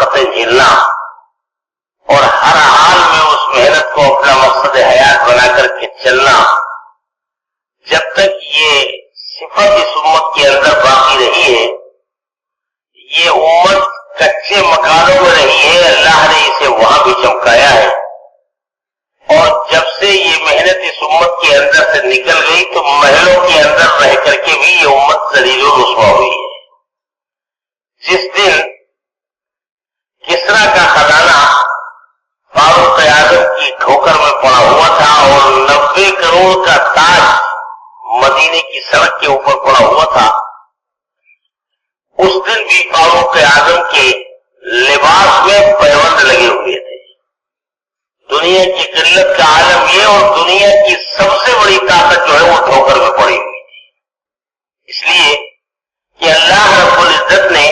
کپے جھیلنا اور ہر حال میں اس محنت کو اپنا مقصد حیات بنا کر کے چلنا، جب تک یہ صفت اس امت کے اندر باقی رہی ہے، یہ امت کچے مکانوں میں رہی ہے، اللہ نے اسے وہاں بھی چمکایا ہے۔ اور جب سے یہ محنت اس امت کے اندر سے نکل گئی، تو محلوں کے اندر رہ کر کے بھی یہ امت ذلیل و رسوا ہوئی ہے۔ جس دن نور کا تاج مدینے کی سڑک کے اوپر پڑا ہوا تھا۔ اس دن بھی فاروق اعظم کے لباس میں پیوند لگے ہوئے تھے۔ دنیا کی قلت کا عالم یہ اور دنیا کی سب سے بڑی طاقت جو ہے وہ ٹھوکر میں پڑی ہوئی تھی۔ اس لیے کہ اللہ رب العزت نے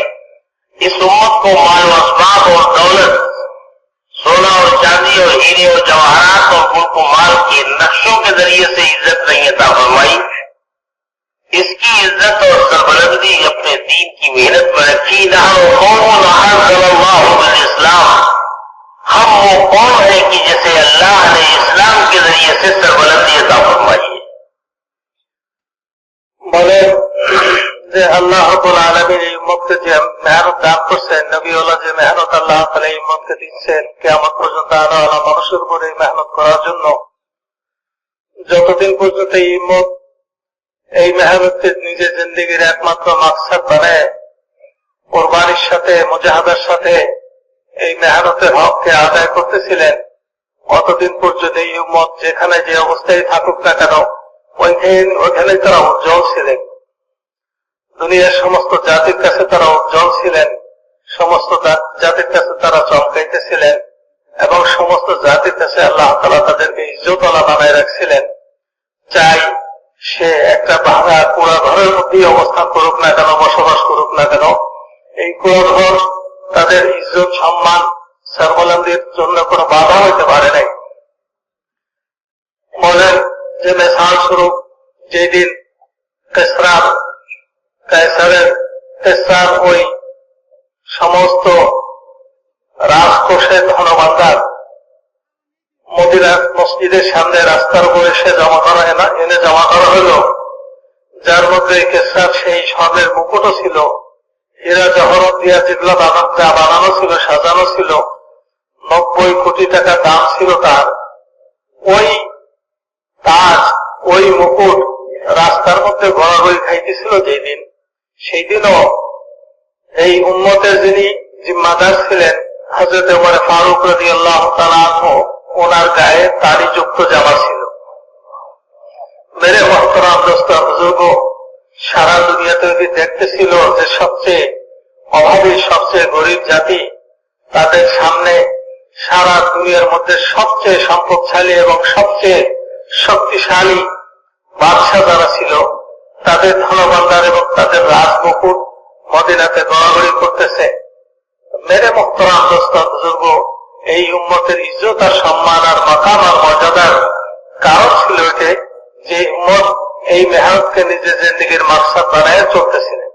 اس امت کو مال و اسباب اور دولت ہیرے اور جواہرات اور ان کو مال کے نقشوں کے ذریعے سے عزت نہیں عطا فرمائی۔ اس کی عزت اور سربلندی আল্লাহ এই উম্মতকে যে মেহনত দান করছেন, নবীওয়ালা যে মেহনত আল্লাহ এই উম্মতকে দিচ্ছেন পর্যন্ত মানুষের মেহনত করার জন্য। যতদিন পর্যন্ত এই উম্মত এই মেহনতকে নিজের জিন্দগির একমাত্র মাকসাদ বানায় কোরবানির সাথে, মুজাহাদার সাথে এই মেহনতের হককে আদায় করতেছিলেন, অতদিন পর্যন্ত এই উম্মত যেখানে যে অবস্থায় থাকুক না কেন, ওইখানে ওইখানে তারা উজ্জ্বল ছিলেন। দুনিয়ার সমস্ত জাতির কাছে তারা উজ্জ্বল ছিলেন, সমস্ত জাতির কাছে তারা চমকাইতেছিলেন এবং সমস্ত জাতির কাছে আল্লাহ তালা তাদেরকে ইজ্জতলা বানায় রাখছিলেন। চাই সে একটা ভাঙা কুড়া ঘরের মধ্যেই অবস্থান করুক না কেন, বসবাস করুক না কেন। এই কুড়া ঘর তাদের ইজ্জত, সম্মান, সর্বলম্বীর জন্য কোনো বাধা হইতে পারে নাই। বলেন যে মেসাল স্বরূপ, যেদিন কেসরার কায়সারের কেসরার ওই সমস্ত রাজকোষের ধনভান্ডার মদিনা মসজিদের সামনে রাস্তার উপরে সে জমা করা এনা- এনে জমা করা হলো, যার মধ্যে কেসরার সেই স্বর্ণের মুকুটও ছিল। হীরা জহরত দিয়া যেগুলো যা বানানো ছিল, সাজানো ছিল, নব্বই কোটি টাকা দাম ছিল তার। ওই তাজ, ওই মুকুট রাস্তার মধ্যে গড়াগড়ি খাইতেছিল যেই দিন। সেই দিনও এই উন্মতের যিনি জিম্মাদার ছিলেন হজরত উমর ফারুক রাজি আল্লাহ ওনার গায়ে তারই যুক্ত জামা ছিল। মেরে মহতরাম দোস্ত, বুজুর্গ, সারা দুনিয়াতে যদি দেখতেছিল যে সবচেয়ে অভাবী, সবচেয়ে গরিব জাতি, তাদের সামনে সারা দুনিয়ার মধ্যে সবচেয়ে সম্পদশালী এবং সবচেয়ে শক্তিশালী বাদশাহ যারা ছিল তাদের ধনভান্ডার এবং তাদের রাজমুকুট মদিনাতে গড়াগড়ি করতেছে। মেরে মুক্তরাম দোস্ত বুজুর্গ, এই উম্মতের ইজ্জত আর সম্মান আর মাকাম আর মর্যাদার কারণ ছিল এটাই যে উম্মত এই মেহনতকে নিজের জিন্দিগির মাকসাদ বানায় চলতেছিলেন